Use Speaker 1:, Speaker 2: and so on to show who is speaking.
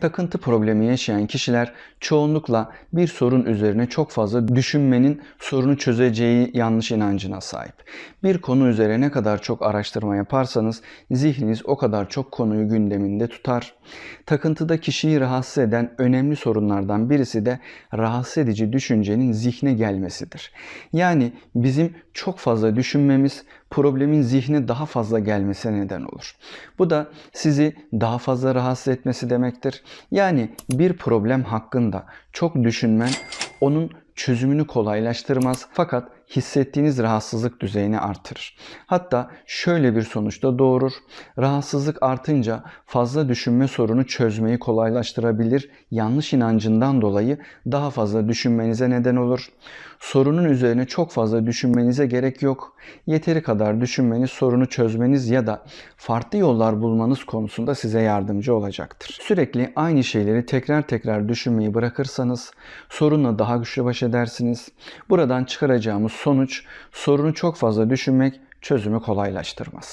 Speaker 1: Takıntı problemi yaşayan kişiler çoğunlukla bir sorun üzerine çok fazla düşünmenin sorunu çözeceği yanlış inancına sahip. Bir konu üzerine ne kadar çok araştırma yaparsanız zihniniz o kadar çok konuyu gündeminde tutar. Takıntıda kişiyi rahatsız eden önemli sorunlardan birisi de rahatsız edici düşüncenin zihne gelmesidir. Yani bizim çok fazla düşünmemiz problemin zihne daha fazla gelmesine neden olur. Bu da sizi daha fazla rahatsız etmesi demektir. Yani bir problem hakkında çok düşünmen onun çözümünü kolaylaştırmaz fakat hissettiğiniz rahatsızlık düzeyini artırır. Hatta şöyle bir sonuçta doğurur. Rahatsızlık artınca fazla düşünme sorunu çözmeyi kolaylaştırabilir. Yanlış inancından dolayı daha fazla düşünmenize neden olur. Sorunun üzerine çok fazla düşünmenize gerek yok. Yeteri kadar düşünmeniz sorunu çözmeniz ya da farklı yollar bulmanız konusunda size yardımcı olacaktır. Sürekli aynı şeyleri tekrar tekrar düşünmeyi bırakırsanız sorunla daha güçlü baş edersiniz. Buradan çıkaracağımız sonuç sorunu çok fazla düşünmek çözümü kolaylaştırmaz.